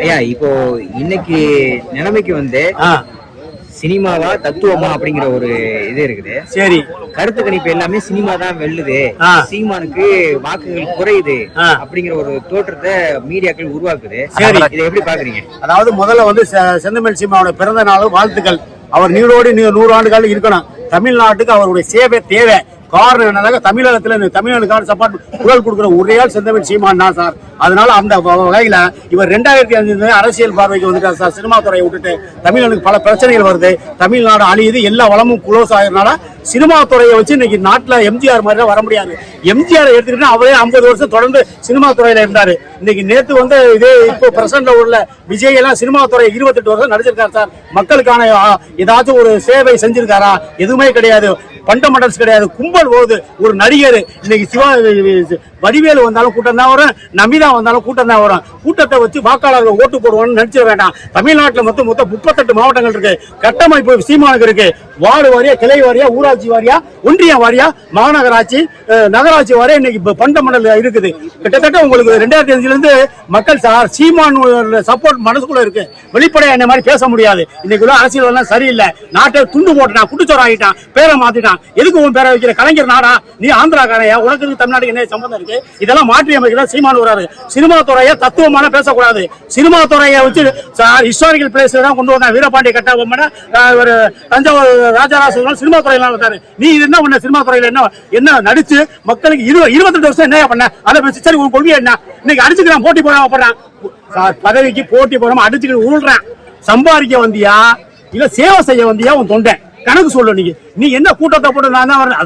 ஐயா இப்போ இன்னைக்கு நிலைமைக்கு வந்து சினிமாவா தத்துவமா அப்படிங்கிற ஒரு இது இருக்குது. சரி. கருத்து கணிப்பு எல்லாமே சினிமா தான் வெல்லுது. ஆ. சீமானுக்கு வாக்குகள் குறையுது. அப்படிங்கிற ஒரு தோற்றத்தை மீடியாக்கள் உருவாக்குது. சரி. இதை எப்படி பாக்குறீங்க அதாவது முதல்ல வந்து செந்தமிழ் சீமாவோட பிறந்த நாள் வாழ்த்துக்கள். அவர் நீரோடு நூறு ஆண்டுகள் இருக்கணும். தமிழ்நாட்டுக்கு அவருடைய சேவை தேவை. காரணம் என்னன்னா தமிழகத்தில் இந்த தமிழனுக்கான சப்பாட் குரல் கொடுக்குற ஒரே ஆள் செந்தமிழ் சீமான் தான் சார். அதனால அந்த வகையில் இவர் ரெண்டாயிரத்தி அஞ்சு அரசியல் பார்வைக்கு வந்துட்டார் சார். சினிமா துறையை விட்டுட்டு தமிழனுக்கு பல பிரச்சனைகள் வருது. தமிழ்நாடு அழியுது எல்லா வளமும் குளோஸ் ஆகிறதுனால சினிமா துறையை வச்சு இன்னைக்கு நாட்டில் எம்ஜிஆர் மாதிரி வர முடியாது. எம்ஜிஆர் எடுத்துக்கிட்டா அவரே ஐம்பது வருஷம் தொடர்ந்து சினிமா துறையில இருந்தாரு. இன்னைக்கு நேற்று வந்து இதே இப்போ பிரசன்ட்ல உள்ள விஜய் எல்லாம் சினிமா துறை இருபத்தெட்டு வருஷம் நடிச்சிருக்காரு சார். மக்களுக்கான ஏதாச்சும் ஒரு சேவை செஞ்சிருக்காரா? எதுவுமே கிடையாது. பண்டமெண்டல்ஸ் கிடையாது. கும்பல் போகுது. ஒரு நடிகர். இன்னைக்கு சிவா வடிவேலு வந்தாலும் கூட்டம் தான் வரும். நமிதா வந்தாலும் கூட்டம் தான் வரும். கூட்டத்தை வச்சு வாக்காளர்கள் ஓட்டு போடுவோன்னு நினைச்சிட வேண்டாம். தமிழ்நாட்டில் மொத்தம் மொத்தம் முப்பத்தெட்டு மாவட்டங்கள் இருக்கு. கட்டமைப்பு சீமானுக்கு இருக்கு. வார்டு வாரியா கிளை வாரியா ஊராட்சி வாரியா ஒன்றிய வாரியா மாநகராட்சி நகராட்சி வாரியா இன்னைக்கு பண்டமண்டல் இருக்குது. கிட்டத்தட்ட உங்களுக்கு ரெண்டாயிரத்தி அஞ்சுல இருந்து மக்கள் சார் சீமான் சப்போர்ட் மனசுக்குள்ள இருக்கு. வெளிப்படையா இந்த மாதிரி பேச முடியாது. இன்னைக்கு உள்ள அரசியல் எல்லாம் சரியில்லை. நாட்டை துண்டு போட்டுட்டான் குட்டுச்சோரம் ஆகிட்டான் பேரை மாத்திட்டான். எதுக்கு உன் பேரை வைக்கிற? கலைஞர் நாடா? நீ ஆந்திராக்காரையா? உனக்கு இதுக்கு தமிழ்நாட்டுக்கு என்ன சம்பந்தம் இருக்கு? இதெல்லாம் மாற்றி அமைக்கிறதா சீமான் வராது சினிமா துறையை தத்துவமான பேசக்கூடாது. சினிமா துறையை வச்சு சார் ஹிஸ்டாரிக்கல் பிளேஸ்ல தான் கொண்டு வந்தான் வீரபாண்டிய கட்டபொம்மனை ஒரு தஞ்சாவூர் ராஜராஜ சினிமா துறையெல்லாம் வந்தாரு. நீ இது என்ன பண்ண சினிமா துறையில என்ன என்ன நடிச்சு மக்களுக்கு இருபது இருபத்தெட்டு வருஷம் என்ன பண்ண? அதை பேசி சரி உன் கொள்கை என்ன? இன்னைக்கு அடிச்சுக்கிறான் போட்டி போடாம போடுறான். சார் பதவிக்கு போட்டி போடாம அடிச்சுக்கிட்டு உருள்றான். சம்பாதிக்க வந்தியா? இல்ல சேவை செய்ய வந்தியா உன் தொண்டை? கணக்கு சொல்லு நீங்க. நீ என்ன கூட்டத்தை போட்டு நான் தான் வரேன்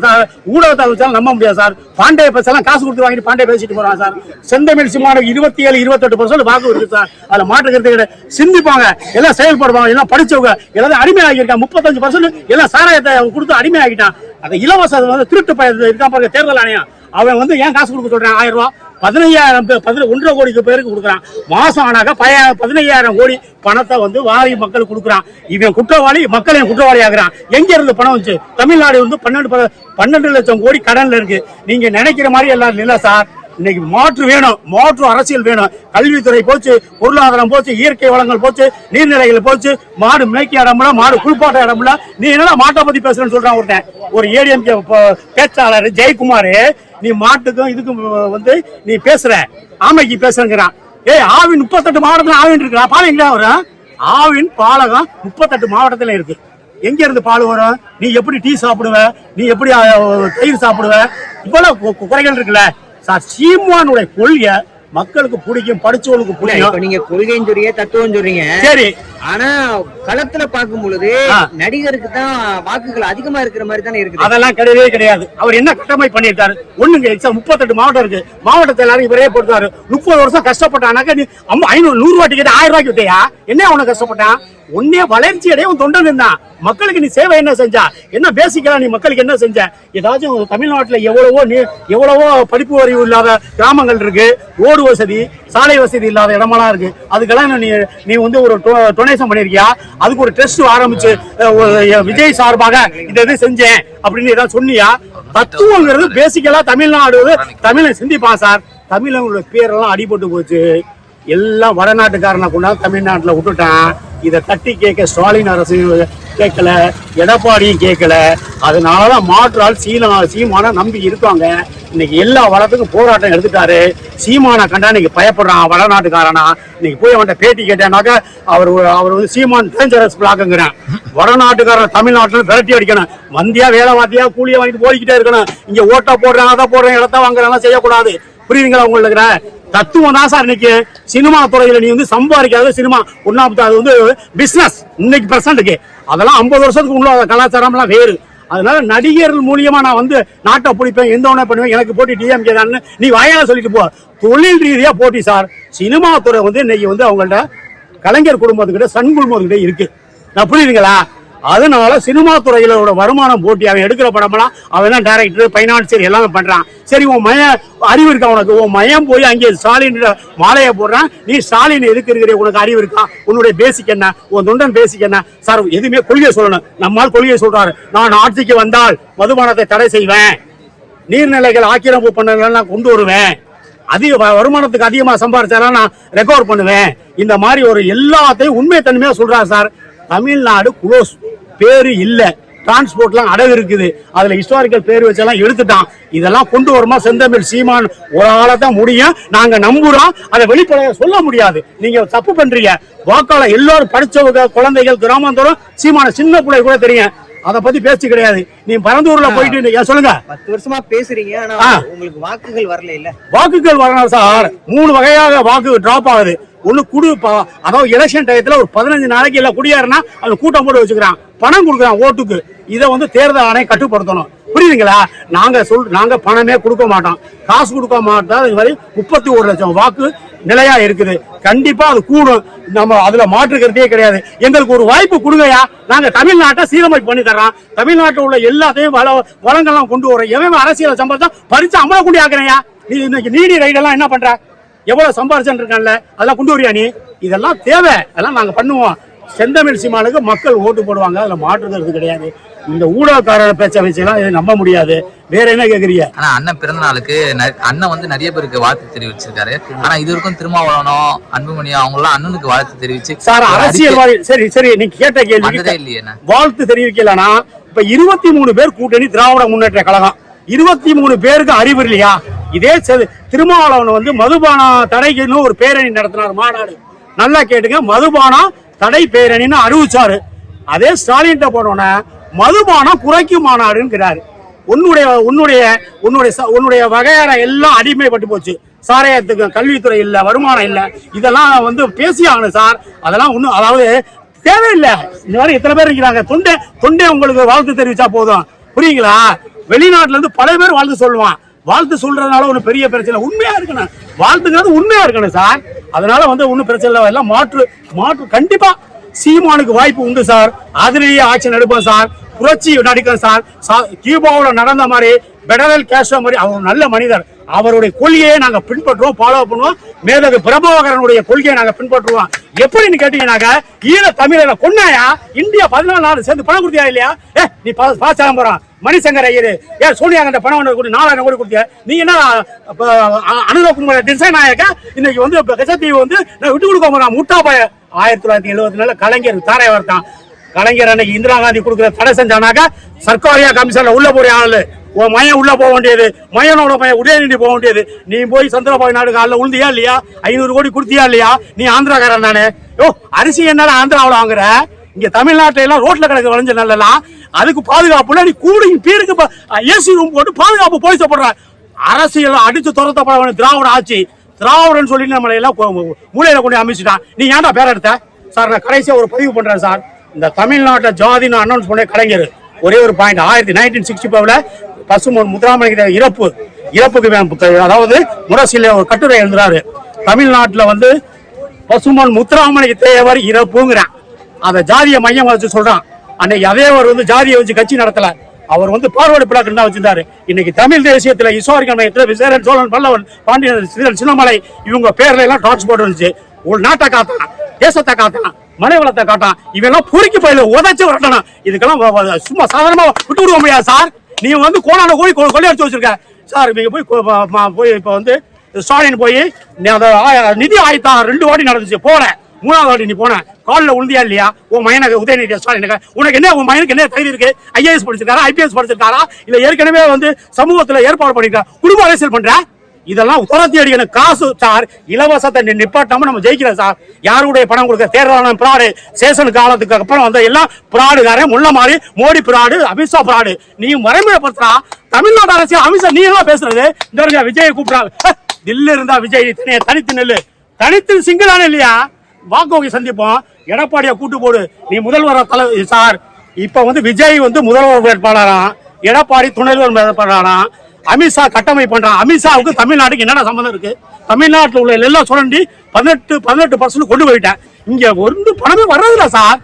ஊடகத்தை வச்சாலும் நம்ப முடியாது சார். பாண்டிய பேசலாம் காசு கொடுத்து வாங்கிட்டு பாண்டிய பேசிட்டு போறான் சார். செந்தமிழ் சிம்மானுக்கு இருபத்தி ஏழு இருபத்தெட்டு பர்சன்ட் வாக்கு இருக்கு சார். அதுல மாற்றுக்கிறது கிடையாது. சிந்திப்பாங்க எல்லாம் செயல்படுவாங்க எல்லாம் படிச்சவங்க எல்லாரும் அடிமையாகிருக்காங்க முப்பத்தஞ்சு பர்சன்ட் எல்லாம் சாராயத்தை கொடுத்து கொடுத்து அடிமையாகிட்டான். அந்த இலவச வந்து திருட்டு பயிர் இருக்கான் பாருங்க தேர்தல் ஆணையம். அவன் வந்து ஏன் காசு கொடுக்க சொல்றான்? ஆயிரம் ரூபா. பதினையாயிரம் பேர் பதின ஒன்றரை கோடிக்கு பேருக்கு கொடுக்குறான். மாசம் ஆனாக்க பய பதினையாயிரம் கோடி பணத்தை வந்து வாரி மக்களுக்கு கொடுக்குறான். இவன் குற்றவாளி மக்களையும் குற்றவாளி ஆகிறான். எங்க இருந்து பணம் வந்துச்சு? தமிழ்நாடு வந்து பன்னெண்டு பன்னெண்டு லட்சம் கோடி கடன்ல இருக்கு. நீங்க நினைக்கிற மாதிரி எல்லாம் இல்ல சார். இன்னைக்கு மாற்று வேணும். மாற்று அரசியல் வேணும். கல்வித்துறை போச்சு பொருளாதாரம் போச்சு இயற்கை வளங்கள் போச்சு நீர்நிலைகள் போச்சு மாடு மேய்க்க இடம்ல மாடு குளிப்பாட்ட இடம்ல நீ என்னடா மாட்டை பத்தி பேசுறேன்னு சொல்றான் ஒருத்தன். ஒரு ஏடிஎம்கே பேச்சாளர் ஜெயக்குமார் நீ மாட்டுக்கும் இதுக்கும் வந்து நீ பேசுற. ஆமைக்கு பேசுறங்கிறான். ஏய் ஆவின் முப்பத்தெட்டு மாவட்டத்துல ஆவின் இருக்குடா. பாலம் வரும் ஆவின் பாலகம் முப்பத்தெட்டு மாவட்டத்துல இருக்கு. எங்க இருந்து பால் வரும்? நீ எப்படி டீ சாப்பிடுவ? நீ எப்படி தயிர் சாப்பிடுவ? இவ்வளவு குறைகள் இருக்குல்ல. சார் சீமானுடைய கொள்கை மக்களுக்கு பிடிக்கும் படிச்சவனுக்கு இப்ப பிடிக்கும். நீங்க கொள்கைன்னு சொல்றீங்க தத்துவம் சொல்றீங்க. சரி. ஆனா களத்துல பார்க்கும் பொழுது. நடிகருக்கு தான் வாக்குகள் அதிகமா இருக்கிற மாதிரி தானே இருக்குது. அதெல்லாம் கிடையவே கிடையாது. அவர் என்ன கட்டமைப்பு பண்ணியிருக்காரு? ஒண்ணுங்க எக்ஸாம் முப்பத்தெட்டு மாவட்டம் இருக்கு. மாவட்டத்தை எல்லாரும் இவரே போட்டாரு முப்பது வருஷம் கஷ்டப்பட்டானாக்க நீ ஐநூறு நூறு ரூபாய் டிக்கெட் ஆயிரம் ரூபாய்க்கு விட்டியா என்ன அவனை கஷ்டப்பட்டான்? உன்னே வளர்ச்சி அடைய உன் தொண்டன் என்ன மக்களுக்கு நீ சேவை என்ன செஞ்சா? என்ன பேசிக்கலாம் நீ மக்களுக்கு என்ன செஞ்ச? ஏதாச்சும் தமிழ்நாட்டில் எவ்வளவோ நீ எவ்வளவோ படிப்பு அறிவு இல்லாத கிராமங்கள் இருக்கு. ரோடு வசதி சாலை வசதி இல்லாத இடமெல்லாம் இருக்கு. அதுக்கெல்லாம் நீ நீ வந்து ஒரு டொனேஷன் பண்ணியிருக்கியா அதுக்கு ஒரு டெஸ்ட் ஆரம்பிச்சு ஒரு விஜய் சார்பாக இந்த இது செஞ்சேன் அப்படின்னு ஏதாவது சொன்னியா? தத்துவங்கிறது பேசிக்கலா தமிழ்நாடு தமிழை சிந்திப்பான் சார். தமிழங்களோட பேரெல்லாம் அடிபட்டு போச்சு. எல்லாம் வடநாட்டுக்காரனை கொண்டாந்து தமிழ்நாட்டில் விட்டுட்டான். இதை தட்டி கேட்க ஸ்டாலின் அரசு கேட்கல எடப்பாடியும் கேட்கல. அதனாலதான் மாற்றால் சீனா சீமான நம்பி இருக்காங்க. இன்னைக்கு எல்லா வளத்துக்கும் போராட்டம் எடுத்துட்டாரு. சீமானை கண்டா இன்னைக்கு பயப்படுறான் வடநாட்டுக்காரனா. இன்னைக்கு போய் அவன்கிட்ட பேட்டி கேட்டேனாக்க அவர் ஒரு- அவர் வந்து சீமான் டேஞ்சரஸ் பிளாக்குங்கிறேன் வடநாட்டுக்காரன் தமிழ்நாட்டில் விரட்டி அடிக்கணும். வந்தியா வேலை வாத்தியா கூலியை வாங்கிட்டு போய்கிட்டே இருக்கணும். இங்க ஓட்டா போடுறாங்க அதை போடுறேன் இடத்த வாங்குறாங்க செய்யக்கூடாது. புரியுதுங்களா உங்களுக்கு தத்துவம் தான் சார் இன்னைக்கு சினிமா துறையில நீ வந்து சம்பாதிக்காத சினிமா ஒன்னாவது அது வந்து பிசினஸ் இன்னைக்கு பிரசன்ட்டுக்கு அதெல்லாம் ஐம்பது வருஷத்துக்கு உள்ள கலாச்சாரம்லாம் வேறு. அதனால நடிகர்கள் மூலியமா நான் வந்து நாட்டை பிடிப்பேன் எந்த ஒன்றா பண்ணுவேன் எனக்கு போட்டி டிஎம்கே தான் நீ வாயால சொல்லிட்டு போ. தொழில் ரீதியா போட்டி சார். சினிமா துறை வந்து இன்னைக்கு வந்து அவங்கள்ட்ட கலைஞர் குடும்பத்துக்கிட்ட சன் குடும்பத்துக்கிட்ட இருக்கு. நான் புரியுதுங்களா? அதனால சினிமா துறையில உள்ள வருமானம் போட்டி அவன் எடுக்கிற படமெல்லாம் அவன் தான் டேரக்டர் பைனான்சியர் எல்லாமே பண்றான். சரி உன் மய அறிவு இருக்கா உனக்கு? உன் மயம் போய் அங்கே ஸ்டாலின் மாலையை போடுறான். நீ ஸ்டாலின் எதுக்கு இருக்கிற? உனக்கு அறிவு இருக்கா? உன்னுடைய பேசிக் என்ன? உன் தொண்டன் பேசிக் என்ன? சார் எதுவுமே கொள்கையை சொல்லணும் நம்மால் கொள்கையை சொல்றாரு. நான் ஆட்சிக்கு வந்தால் மதுபானத்தை தடை செய்வேன். நீர்நிலைகள் ஆக்கிரமிப்பு பண்ணலாம் நான் கொண்டு வருவேன். அதிக வ- வருமானத்துக்கு அதிகமாக சம்பாரிச்சாலும் நான் ரெக்கவர் பண்ணுவேன். இந்த மாதிரி ஒரு எல்லாத்தையும் உண்மை தன்மையாக சொல்றாரு சார். தமிழ்நாடு குளோஸ் பேரு இல்ல. டிரான்ஸ்போர்ட்லாம் அடகு இருக்குது. அதுல ஹிஸ்டாரிக்கல் பேர் வச்செல்லாம் எடுத்துட்டான். இதெல்லாம் கொண்டு வருமா செந்தமிழ் சீமான்? ஒரு ஆளை தான் முடியும். நாங்க நம்புறோம். அதை வெளிப்படையா சொல்ல முடியாது. நீங்க தப்பு பண்றீங்க. வாக்காளர் எல்லாரும் படிச்சவங்க குழந்தைகள் கிராமந்தோறும் சீமான சின்ன பிள்ளை கூட தெரியும். அதை பத்தி பேச்சு கிடையாது. நீ பரந்தூர்ல போயிட்டு சொல்லுங்க. பத்து வருஷமா பேசுறீங்க. உங்களுக்கு வாக்குகள் வரல இல்ல வாக்குகள் வரணும் சார். மூணு வகையாக வாக்கு டிராப் ஆகுது. ஒண்ணு குடு அதாவது எலெக்ஷன் டயத்துல ஒரு பதினஞ்சு நாளைக்கு எல்லாம் குடியாருன்னா அது கூட்டம் போட்டு வச்சுக்கிறான். பணம் கொடுக்குறான் ஓட்டுக்கு. இதை வந்து தேர்தல் ஆணையம் கட்டுப்படுத்தணும். புரியுதுங்களா? நாங்க சொல் நாங்க பணமே கொடுக்க மாட்டோம். காசு கொடுக்க மாட்டோம். இது வரை முப்பத்தி ஒரு லட்சம் வாக்கு நிலையா இருக்குது. கண்டிப்பா அது கூடும். நம்ம அதுல மாற்றுக்கிறதே கிடையாது. எங்களுக்கு ஒரு வாய்ப்பு கொடுங்கயா நாங்க தமிழ்நாட்டை சீரமைப்பு பண்ணி தர்றோம். தமிழ்நாட்டில் உள்ள எல்லாத்தையும் வள வளங்கள்லாம் கொண்டு வரோம் எவன் அரசியல் சம்பாதிச்சா பறிச்சு அமல கூடி நீ இன்னைக்கு நீடி ரைடெல்லாம் என்ன பண்ற? எவ்வளவு சம்பாரிச்சுன்னு இருக்கான்ல அதெல்லாம் கொண்டு வரியா நீ? இதெல்லாம் தேவை. அதெல்லாம் நாங்க பண்ணுவோம். செந்தமிழ் சீமானுக்கு மக்கள் ஓட்டு போடுவாங்க அதுல மாற்றுக்கிறது கிடையாது. இந்த ஊடகக்காரர் பேச்ச வச்செல்லாம் இதை நம்ப முடியாது. வேற என்ன கேக்குறீங்க? ஆனா அண்ணன் பிறந்த நாளுக்கு ந- அண்ணன் வந்து நிறைய பேருக்கு வாழ்த்து தெரிவிச்சிருக்காரு. ஆனா இது வரைக்கும் திருமாவளவனும் அன்புமணி அவங்க எல்லாம் அண்ணனுக்கு வாழ்த்து தெரிவிச்சு சார் அரசியல்வாதி சரி சரி நீங்க கேட்ட கேள்வி இல்லையே வாழ்த்து தெரிவிக்கலனா இப்ப இருபத்தி மூணு பேர் கூட்டணி திராவிட முன்னேற்ற கழகம். இருபத்தி மூணு பேருக்கு அறிவு இல்லையா? இதே திருமாவளவன் வந்து மதுபானம் தடைக்குன்னு ஒரு பேரணி நடத்தினார் மாநாடு. நல்லா கேட்டுங்க மதுபானம் தடை பேரணின்னு அறிவிச்சாரு. அதே ஸ்டாலின் போனோன்னே மதுபானம் குறைக்கும் மாநாடுங்கிறாரு உன்னுடைய உன்னுடைய உன்னுடைய ச- உன்னுடைய வகையான எல்லாம் அடிமைப்பட்டு போச்சு. சாராயத்துக்கு கல்வித்துறை இல்ல வருமானம் இல்ல இதெல்லாம் வந்து பேசியாகணும் சார். அதெல்லாம் ஒன்றும் அதாவது தேவையில்லை. இந்த மாதிரி இத்தனை பேர் இருக்கிறாங்க. தொண்டை தொண்டை உங்களுக்கு வாழ்த்து தெரிவிச்சா போதும். புரியுங்களா? வெளிநாட்டுல இருந்து பல பேர் வாழ்த்து சொல்லுவான். வாழ்த்து சொல்றதுனால ஒன்றும் பெரிய பிரச்சனை உண்மையா இருக்கணும். வாழ்த்துங்கிறது உண்மையா இருக்கணும் சார். அதனால வந்து ஒன்றும் பிரச்சனை இல்லை. எல்லாம் மாற்று மாற்று. கண்டிப்பா சீமானுக்கு வாய்ப்பு உண்டு சார். அதிலேயே ஆட்சி நடப்போம் சார். புரட்சி நடிக்கிறேன் சார். சா- நடந்த மாதிரி பெடரல் கேஸ்ட்ரோ மாதிரி அவர் நல்ல மனிதர். அவருடைய கொள்கையை நாங்க பின்பற்றுவோம் ஃபாலோ பண்ணுவோம். மேதகு பிரபாகரனுடைய கொள்கையை நாங்க பின்பற்றுவோம். எப்படின்னு கேட்டீங்கன்னாக்க ஈழ தமிழரை கொன்னாயா? இந்தியா பதினாலு நாள் சேர்ந்து பணம் கொடுத்தியா இல்லையா? ஏ நீ பாச்சாரம் போறான். மணிசங்கர் ஐயர். ஏ சோனியா கண்ட பணம் ஒன்று நாலாயிரம் கோடி கொடுத்தியா? நீ என்ன அப்ப, டிசைன் ஆயாக்க இன்னைக்கு வந்து இப்ப கஜத்தீவு வந்து நான் விட்டு கொடுக்க போறான். முட்டா பய ஆயிரத்தி தொள்ளாயிரத்தி எழுபத்தி நாலு கலைஞர் தாரை வார்த்தான். கலைஞர் அன்னைக்கு இந்திரா காந்தி கொடுக்குற தடை செஞ்சானாக்க சர்க்காரியா கமிஷன்ல உள்ள போற ஆளு. உன் மையம் உள்ள போக வேண்டியது மையனோட மையம் உதயநிதி போக வேண்டியது. நீ போய் சந்திரபாபு நாடு காலில் உழுந்தியா இல்லையா? ஐநூறு கோடி கொடுத்தியா இல்லையா? நீ ஆந்திராக்காரன் தானே. யோ அரிசி என்னால ஆந்திராவில் வாங்குற? இங்க தமிழ்நாட்டுல எல்லாம் ரோட்ல கிடக்கு வளைஞ்ச நல்லலாம் அதுக்கு பாதுகாப்புல நீ கூடி பீருக்கு ஏசி ரூம் போட்டு பாதுகாப்பு போலீஸ் போடுற. அரசியல் அடிச்சு துரத்தப்பட வேண்டிய திராவிட ஆட்சி. திராவிடன் சொல்லி நம்மளை எல்லாம் மூலையில கொண்டு அமைச்சிட்டான். நீ ஏன்டா பேர் எடுத்த சார் நான் கடைசியா ஒரு பதிவு பண்றேன் சார். இந்த தமிழ்நாட்டை ஜாதின்னு அனௌன்ஸ் பண்ண கலைஞர். ஒரே ஒரு பாயிண்ட் ஆயிரத்தி நைன்டீன் சிக்ஸ்டி ஃபைவ்ல பசுமன் முத்துராமலிங்க இறப்பு. இறப்புக்கு அதாவது முரசில ஒரு கட்டுரை எழுதுறாரு. தமிழ்நாட்டில் வந்து பசுமன் முத்துராமலிங்க தேவர் இறப்புங்கிறான். அந்த ஜாதியை மையம் வச்சு சொல்றான். அன்னைக்கு அதே அவர் வந்து ஜாதியை வச்சு கட்சி நடத்தல. அவர் வந்து பார்வடி பிளாக் தான் வச்சிருந்தாரு. இன்னைக்கு தமிழ் தேசியத்துல இஸ்வாரிக்கல் மையத்தில் விசேரன் சோழன் பல்லவன் பாண்டியன் சிதன் சின்னமலை இவங்க பேர்ல எல்லாம் டிரான்ஸ்போர்ட் இருந்துச்சு ஒரு நாட்டை காத்தான் தேசத்தை காத்தான் மலை வளத்தை காட்டான். இவெல்லாம் பொறுக்கி பயில உதச்சு வரட்டணும். இதுக்கெல்லாம் சும்மா சாதாரணமா விட்டு விடுவோம் முடியாது சார். நீ வந்து கோணான கோழி கொள்ளையடிச்சு வச்சிருக்க. சார் நீங்க போய் போய் இப்ப வந்து ஸ்டாலின் போய் நீ அந்த நிதி ஆயத்தா ரெண்டு வாட்டி நடந்துச்சு போன மூணாவது வாட்டி நீ போன. காலில் உழுந்தியா இல்லையா? உன் மயனுக்கு உதயநிதி ஸ்டாலினுக்கு உனக்கு என்ன உன் மயனுக்கு என்ன தகுதி இருக்கு? ஐஏஎஸ் படிச்சிருக்காரா? ஐபிஎஸ் படிச்சிருக்காரா? இல்ல ஏற்கனவே வந்து சமூகத்துல ஏற்பாடு பண்ணிருக்கா. குடும்ப அரசியல் பண்ற? இதெல்லாம் துரத்தி அடிக்கணும். காசு சார் இலவசத்தை நிப்பாட்டாம நம்ம ஜெயிக்கிறோம் சார். யாருடைய பணம் கொடுக்க தேர்தலான பிராடு சேஷன் காலத்துக்கு அப்புறம் வந்த எல்லாம் பிராடுகாரன் முள்ள மாதிரி மோடி பிராடு அமித்ஷா பிராடு. நீ மறைமுகப்படுத்துறா. தமிழ்நாடு அரசியல் அமித்ஷா நீ எல்லாம் பேசுறது? இந்த பாருங்க, விஜயை கூப்பிடுறாங்க தில்லு இருந்தா விஜய் தனியா தனித்து நெல்லு. தனித்து சிங்கிளான இல்லையா? வாக்கோகை சந்திப்போம். எடப்பாடியை கூட்டு போடு. நீ முதல்வர் தலை சார். இப்ப வந்து விஜய் வந்து முதல்வர் வேட்பாளராம் எடப்பாடி துணைவர் வேட்பாளராம் அமித்ஷா கட்டமை பண்றான். அமித்ஷாவுக்கு தமிழ்நாட்டுக்கு என்னென்ன சம்மந்தம் இருக்கு? தமிழ்நாட்டில் உள்ள எல்லாம் சுரண்டி பதினெட்டு பதினெட்டு பர்சன்ட் கொண்டு போயிட்டேன். இங்க ஒரு பணமே வர்றதில்ல சார்.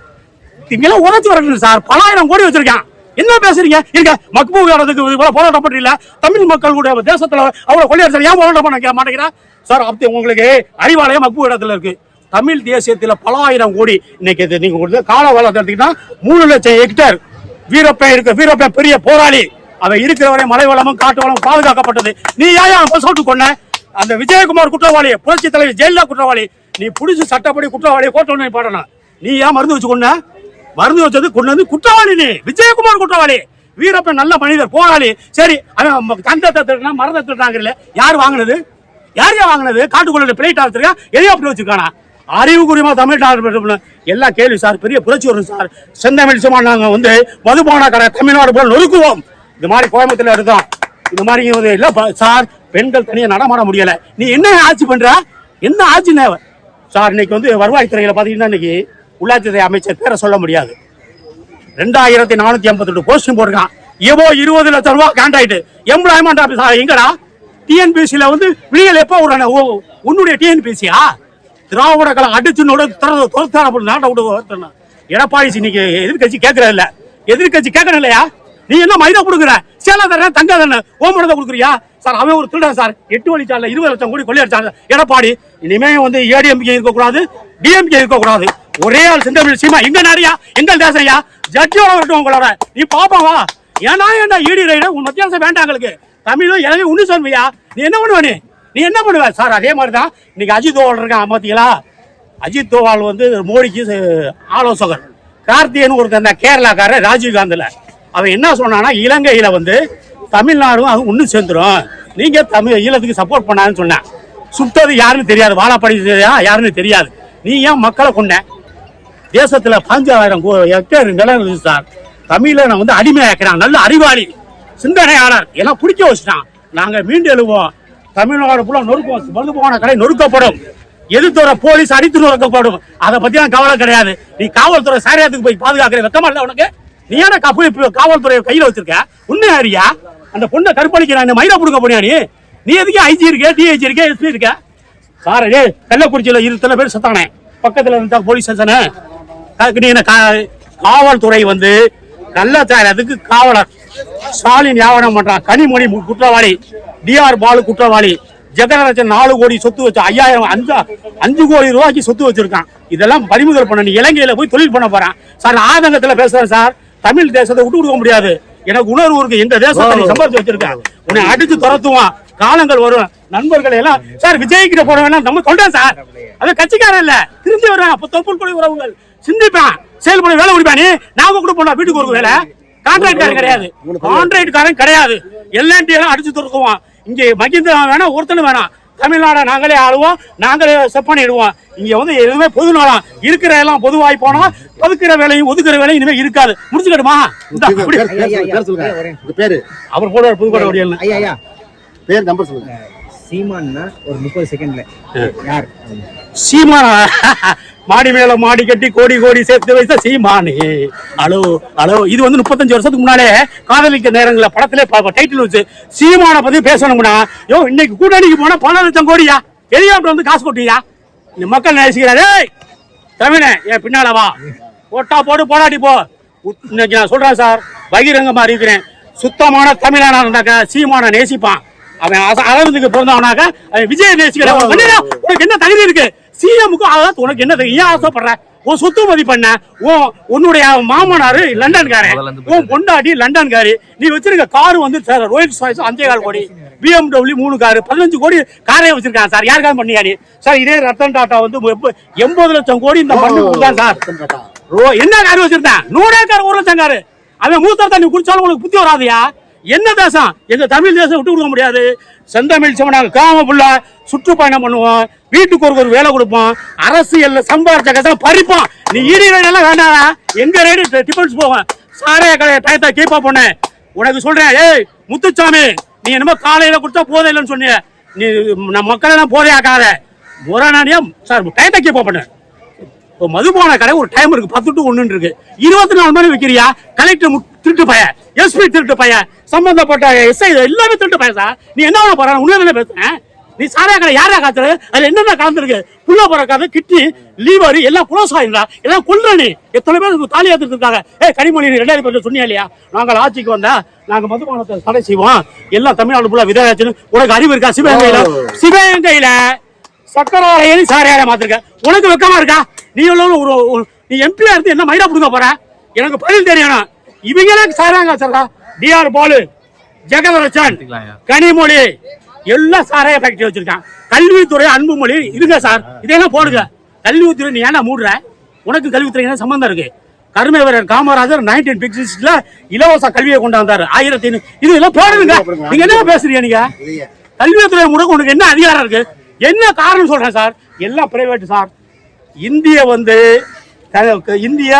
இங்கெல்லாம் உதச்சு வரணும் சார். பலாயிரம் கோடி வச்சிருக்கேன். என்ன பேசுறீங்க? இருக்க மக்பூ இடத்துக்கு இவ்வளவு போராட்டம் பண்றீங்களா தமிழ் மக்கள் கூட தேசத்துல அவ்வளவு கொள்ளையடிச்சார் ஏன் போராட்டம் பண்ண மாட்டேங்கிறேன் சார் அப்படி உங்களுக்கு அறிவாலயம் மக்பூ இடத்துல இருக்கு. தமிழ் தேசியத்தில் பல ஆயிரம் கோடி. இன்னைக்கு நீங்க கொடுத்த கால வளர்த்து எடுத்தீங்கன்னா மூணு லட்சம் ஹெக்டேர் வீரப்பன் இருக்கு. வீரப்பன் பெரிய போராளி. அவன் இருக்கிற வரை மலை வளமும் காட்டு வளமும் பாதுகாக்கப்பட்டது. நீ ஏன் அவன் சொல்லிட்டு கொன்ன? அந்த விஜயகுமார் குற்றவாளி புரட்சி தலைவர் ஜெயலலிதா குற்றவாளி நீ புடிச்சு சட்டப்படி குற்றவாளியை நீ பாடணும் நீ ஏன் மருந்து வச்சு கொண்ட மருந்து வச்சது கொண்டு வந்து குற்றவாளி நீ விஜயகுமார் குற்றவாளி. வீரப்பன் நல்ல மனிதர் போராளி. சரி அவன் தந்தத்தை திருடினா மரத்தை திருடினாங்கல்ல யார் வாங்கினது? யார் யார் வாங்கினது? காட்டுக்குள்ள பிளேட் ஆடுத்துருக்கா எதையோ அப்படி வச்சிருக்கானா? அறிவுக்குரியமா தமிழ்நாடு எல்லாம் கேள்வி சார் பெரிய புரட்சி வரும் சார். செந்தமிழ் சும்மா நாங்கள் வந்து மதுபான கடை தமிழ்நாடு போல நொறுக்குவோம். இது மாதிரி கோயம்புத்தூர்ல இருந்தோம் இந்த மாதிரி இங்க இல்ல ப- சார் பெண்கள் தனியா நடமாட முடியல. நீ என்ன ஆட்சி பண்ற? என்ன ஆட்சி சார் இன்னைக்கு வந்து வருவாய்த்துறையில பாத்தீங்கன்னா இன்னைக்கு உள்ளாட்சித்துறை அமைச்சர் பேரை சொல்ல முடியாது. ரெண்டாயிரத்தி நானூத்தி எண்பத்தெட்டு போஸ்டிங் போட்டிருக்கான். எவோ இருபது லட்சம் ரூபாய் கான்ட்ராக்ட் எம்ப்ளாய்மெண்ட் ஆஃபீஸ் எங்கடா? டிஎன்பிசில வந்து விடியல் எப்போ விடுறானே உன்னுடைய டிஎன்பிசியா திராவிட கழகம் அடிச்சு நோட துரத்தான நாட்டை விட்டு எடப்பாடி இன்னைக்கு எதிர்கட்சி கேட்கறது இல்லை எதிர்கட்சி கேட்கணும் இல்லையா நீ என்ன மைதா கொடுக்குற? சேலை தரேன் தங்க தரேன் ஓமடத்தை கொடுக்குறியா? சார் அவன் ஒரு திருடன் சார். எட்டு வழிச்சால இருபது லட்சம் கோடி கொள்ளையடிச்சாங்க எடப்பாடி இனிமே வந்து ஏடிஎம்கே இருக்கக்கூடாது டிஎம்கே இருக்கக்கூடாது. ஒரே ஆள் செந்தமிழ் சீமா. எங்க நாடியா எங்கள் தேசையா ஜட்ஜோட வரட்டும் உங்களோட. நீ பாப்பா வா. ஏன்னா என்ன ஈடி ரைடு உன் மத்திய அரசு வேண்டாம் எங்களுக்கு. தமிழும் எனவே ஒண்ணு சொல்வியா நீ என்ன பண்ணுவ நீ? நீ என்ன பண்ணுவ? சார் அதே மாதிரி தான் இன்னைக்கு அஜித் தோவால் இருக்கான் பாத்தீங்களா? அஜித் தோவால் வந்து மோடிக்கு ஆலோசகர். கார்த்தியன் ஒருத்தர் கேரளாக்காரர் கேரளாக்காரர் ராஜீவ்காந்தில். அவன் என்ன சொன்னான்னா இலங்கையில வந்து தமிழ்நாடும் அது ஒன்று சேர்ந்துரும். நீங்க தமிழ் ஈழத்துக்கு சப்போர்ட் பண்ணான்னு சொன்னேன். சுட்டது யாருன்னு தெரியாது. வாழாப்படி யாருன்னு தெரியாது. நீ ஏன் மக்களை கொண்ட தேசத்துல பாஞ்சாயிரம் ஹெக்டேர் நிலம் இருந்துச்சு சார். தமிழனை வந்து அடிமையாக்கிறான் நல்ல அறிவாளி சிந்தனையாளர். எல்லாம் பிடிக்க வச்சுட்டான். நாங்க மீண்டு எழுவோம். தமிழ்நாடு புள்ள நொறுக்குவோம் வந்து போன கடை நொறுக்கப்படும். எதிர்த்துற போலீஸ் அடித்து நொறுக்கப்படும். அதை பத்தி கவலை கிடையாது. நீ காவல்துறை சாரியாத்துக்கு போய் பாதுகாக்கிற வெக்கமா இல்லை உனக்கு? நீ ஏன்னா கப்பு இப்ப காவல்துறையை கையில வச்சிருக்க? உண்மையா அறியா? அந்த பொண்ணை கற்பழிக்கிறான் மயிலா கொடுக்க போனியா நீ? நீ எதுக்கு ஐஜி இருக்க? டிஐஜி இருக்க? எஸ்பி இருக்க? சார் ஏ கள்ளக்குறிச்சியில் இருபத்தனை பேர் செத்தானே. பக்கத்தில் இருந்தா போலீஸ் ஸ்டேஷனு நீ என்ன கா- காவல்துறை வந்து கள்ளச்சாரத்துக்கு காவலர். ஸ்டாலின் வியாபாரம் பண்றான் கனிமொழி குற்றவாளி. டிஆர் பாலு குற்றவாளி. ஜெகதரசன் நாலு கோடி சொத்து வச்சு ஐயாயிரம் அஞ்சு அஞ்சு கோடி ரூபாய்க்கு சொத்து வச்சிருக்கான். இதெல்லாம் பறிமுதல் பண்ண நீ இலங்கையில போய் தொழில் பண்ண போறான். சார் நான் ஆதங்கத்துல பேசுறேன் சார். தமிழ் தேசத்தை விட்டு கொடுக்க முடியாது. எனக்கு உணர்வு இருக்கு. எங்க தேசத்தை நீ சம்பாதிச்சு வச்சிருக்கேன் உன்னை அடிச்சு துரத்துவான். காலங்கள் வரும். நண்பர்கள் எல்லாம் சார் விஜய் கிட்ட போட வேணாம். நம்ம சொல்றேன் சார். அவன் கட்சிக்காரன் இல்ல. திரும்பி வருவான். அப்ப தொப்புள் கொடி உறவுகள். சிந்திப்பான். செயல்பட வேலை முடிப்பா நீ? நாங்க கூட போனா வீட்டுக்கு ஒரு வேலை. கான்ட்ராக்ட்காரன் கிடையாது. கான்ட்ராக்ட்காரன் கிடையாது. எல்என்டி எல்லாம் அடிச்சு துறக்குவான் இங்க மகிந்தா வேணாம் ஒருத்தனும் வேணாம். தமிழ்நாடை நாங்களே ஆளுவோம் நாங்களே செப் பண்ணிடுவோம் இங்க வந்து எதுவுமே பொது நலம் இருக்கிற எல்லாம் பொதுவாய் போனா ஒதுக்குற வேலையும் ஒதுக்குற வேலையும் இனிமே இருக்காது. முடிச்சுக்கட்டுமா. பேர்? அவர் போடுவார் புதுக்கோட்டை ஐயா பேர் நம்பர் சொல்லுங்க. சீமான்னா ஒரு முப்பது செகண்ட்ல யார்? சீமான? மாடி மேல மாடி கட்டி கோடி கோடி சேர்த்து வைத்த சீமானே. அலோ அலோ இது வந்து முப்பத்தஞ்சு வருஷத்துக்கு முன்னாலே காதலிக்க நேரங்கள படத்திலே டைட்டில் வச்சு சீமான பத்தி பேசணும்னா யோ இன்னைக்கு கூட்டணிக்கு போனா பல லட்சம் கோடியா? அப்படி வந்து காசு கொட்டியா இந்த மக்கள் நேசிக்கிறாரே தமிழ என் பின்னால வா. போட்டா போடு போராடி போ. இன்னைக்கு நான் சொல்றேன் சார் பகிரங்கமா இருக்கிறேன். சுத்தமான தமிழனா இருந்தாக்க சீமான நேசிப்பான். அவன் அரவிந்துக்கு பிறந்தவனாக்க விஜய் உனக்கு என்ன தகுதி இருக்கு? சிஎம்க்கு அதாவது உனக்கு என்ன தகுதி? ஏன் ஆசைப்படுற? உன் சொத்து மதி பண்ண உன் உன்னுடைய மாமனாரு லண்டன்காரன். உன் பொண்டாட்டி லண்டன்காரி. நீ வச்சிருக்க கார் வந்து சார் ராய்ஸ் அஞ்சே கால் கோடி. பிஎம்டபிள்யூ மூணு காரு. பதினஞ்சு கோடி காரே வச்சிருக்கான் சார். யாருக்காக பண்ணியா நீ? சார் இதே ரத்தன் டாட்டா வந்து எண்பது லட்சம் கோடி இந்த மண்ணுக்கு தான் சார். என்ன கார் வச்சிருந்தேன்? நூறே கார் ஒரு லட்சம் காரு. அவன் மூத்தா தண்ணி குடிச்சாலும் உனக்கு புத்தி வராதியா? என்ன தேசம்? எங்க தமிழ் தேசம் விட்டு கொடுக்க முடியாது. செந்தமிழ் சிவனாங்க காம புள்ள சுற்றுப்பயணம் பண்ணுவோம் வீட்டுக்கு ஒரு ஒரு வேலை கொடுப்போம் அரசியல்ல சம்பாரிச்ச கதை பறிப்போம் நீ ஈடி எல்லாம் வேண்டாம். எங்க ரைடு டிஃபன்ஸ் போவோம் சாரைய கடையை டயத்தை கீப்பா பண்ண. உனக்கு சொல்றேன் ஏய் முத்துச்சாமி நீ என்னமோ காலையில கொடுத்தா போதை இல்லைன்னு சொன்னீங்க நீ நம்ம மக்கள் எல்லாம் போதையாக்காத. ஆக்காத சார் டயத்தை கீப்பா பண்ணு. மதுபான கடை ஒரு டைம் இருக்கு. பத்து டு ஒண்ணு இருக்கு. இருபத்தி நாலு மணி வைக்கிறியா? கலெக்டர் திருட்டு பையன். எஸ்பி திருட்டு பையன். சம்பந்தப்பட்ட எஸ்ஐ எல்லாமே திருட்டு பையன் சார் நீ என்ன பண்ண போற உண்மையில பேசுறேன். நீ சாரா கடை யாரா காத்துற? அதுல என்னென்ன கலந்துருக்கு? புள்ள பிறக்காத கிட்னி லீவர் எல்லாம் ஆயிருந்தா எல்லாம் கொல்ற நீ. எத்தனை பேர் தாலி ஏத்துட்டு இருக்காங்க? ஏ கனிமொழி நீ ரெண்டாயிரம் பேர் சொன்னியா இல்லையா? நாங்கள் ஆட்சிக்கு வந்தா நாங்க மதுபானத்தை தடை செய்வோம். எல்லாம் தமிழ்நாடு ஃபுல்லா விதையாச்சுன்னு உனக்கு அறிவு இருக்கா? சிவகங்கையில? சிவகங்கையில சக்கராலயம் சாரையால மாத்திருக்க உனக்கு வெக்கமா இருக்கா? நீ எவ்வளவு ஒரு நீ எம்பியா இருந்து என்ன மைடா புடுங்க போற? எனக்கு பதில் தெரியணும் இவங்களே சாராங்க சாரா டிஆர் பாலு ஜெகதரசன். கனிமொழி எல்லாம் சாராய ஃபேக்டரி வச்சிருக்கான். கல்வித்துறை அன்புமொழி இருங்க சார். இதெல்லாம் போடுங்க. கல்வித்துறை நீ ஏன்டா மூடுற? உனக்கு கல்வித்துறை என்ன சம்பந்தம் இருக்கு? கருமை வீரர் காமராஜர் நைன்டீன் பிக்சிஸ்ல இலவச கல்வியை கொண்டு வந்தாரு. ஆயிரத்தி ஐநூறு இது எல்லாம் போடுங்க. நீங்க என்ன பேசுறீங்க நீங்க? கல்வித்துறை முடக்க உனக்கு என்ன அதிகாரம் இருக்கு? என்ன காரணம் சொல்றேன் சார்? எல்லாம் பிரைவேட் சார். இந்திய வந்து இந்திய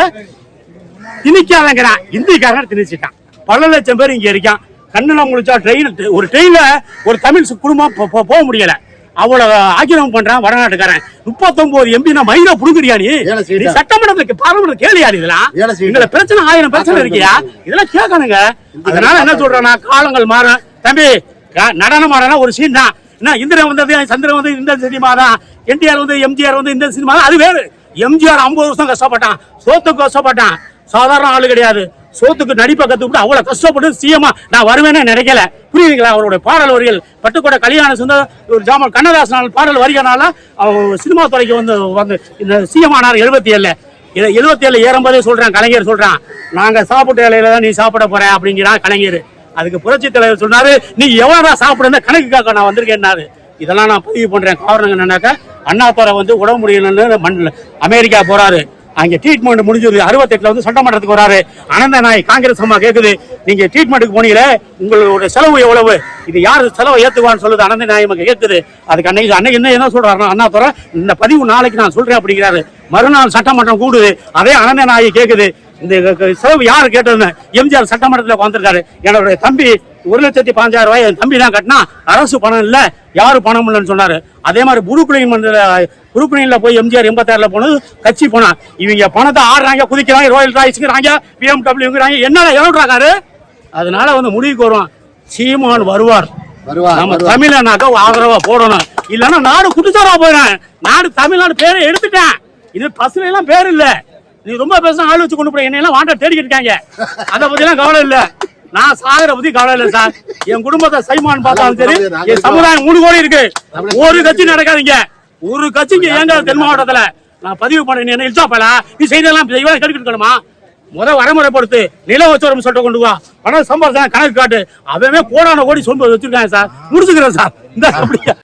திணிக்காதங்கிறான். இந்திக்காரன் திணிச்சிட்டான். பல லட்சம் பேர் இங்க இருக்கான். கண்ணுல முழிச்சா ட்ரெயின் ஒரு ட்ரெயின்ல ஒரு தமிழ் குடும்பம் போக முடியல. அவ்வளவு ஆக்கிரமம் பண்றான் வடநாட்டுக்காரன் முப்பத்தொன்பது எம்பி நான் மயில புடுங்குறியா நீ. சட்டமன்றத்துக்கு பாராளுமன்ற கேளியா இதெல்லாம். எங்களை பிரச்சனை ஆயிரம் பிரச்சனை இருக்கியா? இதெல்லாம் கேட்கணுங்க. அதனால என்ன சொல்றேன்னா காலங்கள் மாறும் தம்பி நடனம் ஆடனா ஒரு சீன் தான். என்ன இந்திரன் வந்தது சந்திரன் வந்து இந்த சினிமா தான் என்டிஆர் வந்து எம்ஜிஆர் வந்து இந்த சினிமா தான் அது வேறு. எம்ஜிஆர் ஐம்பது வருஷம் கஷ்டப்பட்டான். சோத்துக்கு கஷ்டப்பட்டான். சாதாரண ஆள் கிடையாது. சோத்துக்கு நடிப்பை கற்றுக்கிட்டு அவ்வளோ கஷ்டப்பட்டு சிஎம்மா நான் வருவேன்னு நினைக்கல. புரியுதுங்களா? அவருடைய பாடல் வரிகள். பட்டுக்கோட்டை கல்யாண சுந்தர் ஒரு ஜாமல் கண்ணதாசன் பாடல் வரிகனால அவர் சினிமா துறைக்கு வந்து வந்து இந்த சிஎம் ஆனார் எழுபத்தி ஏழுல எழுபத்தி ஏழு ஏறும்போதே சொல்கிறேன் கலைஞர் சொல்கிறான் நாங்கள் சாப்பிட்ட இலையில தான் நீ சாப்பிட போகிற அப்படிங்கிறான் கலைஞர். அதுக்கு புரட்சி தலைவர் சொன்னாரு நீ எவ்வளவு சாப்பிடுற கணக்குக்காக நான் வந்திருக்கேன்னாரு. இதெல்லாம் நான் பதிவு பண்றேன். காரணம் என்னன்னாக்கா அண்ணாதுரை வந்து உடம்பு முடியலன்னு மண்ணில் அமெரிக்கா போறாரு. அங்கே ட்ரீட்மெண்ட் முடிஞ்சது. அறுபத்தெட்டுல வந்து சட்டமன்றத்துக்கு வராரு. அனந்த நாய் காங்கிரஸ் அம்மா கேட்குது நீங்க ட்ரீட்மெண்ட்டுக்கு போனீங்களே உங்களோட செலவு எவ்வளவு? இது யாரு செலவு ஏத்துவான்னு சொல்லுது அனந்த நாய் நமக்கு கேட்குது அதுக்கு அன்னைக்கு அன்னைக்கு என்ன என்ன சொல்கிறாருன்னா அண்ணா தோற இந்த பதிவு நாளைக்கு நான் சொல்றேன் அப்படிங்கிறாரு. மறுநாள் சட்டமன்றம் கூடுது. அதே அனந்த நாய் கேட்குது இந்த செலவு யாரு கேட்டதுன்னு எம்ஜிஆர் சட்டமன்றத்துல வந்திருக்காரு என்னுடைய தம்பி ஒரு லட்சத்தி பாஞ்சாயிரம் ரூபாய் என் தம்பி தான் கட்டினா அரசு பணம் இல்ல யாரு பணம் இல்லைன்னு சொன்னாரு. அதே மாதிரி புருக்குலின் புருக்குலின்ல போய் எம்ஜிஆர் எண்பத்தாறுல போனது கட்சி போனா. இவங்க பணத்தை ஆடுறாங்க குதிக்கிறாங்க ரோயல் ராய்ஸ்ங்கிறாங்க பிஎம்டபிள்யூங்கிறாங்க என்னடா எவ்வளோறாரு அதனால வந்து முடிவுக்கு வரும் சீமான் வருவார். வருவார், நம்ம. தமிழனாக்க ஆதரவா போடணும். இல்லன்னா நாடு குடிச்சாரா போயிடும் நாடு தமிழ்நாடு பேரை எடுத்துட்டேன். இது பஸ்ல எல்லாம் பேர் இல்ல. நீ ரொம்ப பேச ஆள் வச்சு கொண்டு போய் என்னை எல்லாம் வாண்ட தேடிக்கிட்டு இருக்காங்க. அதை பத்தி எல்லாம் கவலை இல்ல. நான் சாகர பத்தி கவலை இல்ல சார். என் குடும்பத்தை சைமான் பார்த்தாலும் சரி என் சமுதாயம் மூணு கோடி இருக்கு. ஒரு கட்சி நடக்காதீங்க. ஒரு கட்சிக்கு ஏங்க தென் மாவட்டத்துல நான் பதிவு பண்ண என்ன இல்சாப்பல நீ செய்தெல்லாம் கெடுக்கிட்டு இருக்கணுமா? முத வரமுறைப்படுத்து. நில வச்சோரம் சட்டம் கொண்டு வா. பணம் சம்பாதிச்சா கணக்கு காட்டு. அவன் கோடான கோடி சொம்பு வச்சிருக்காங்க சார். முடிச்சுக்கிறேன் சார். இந்த அப்படியா.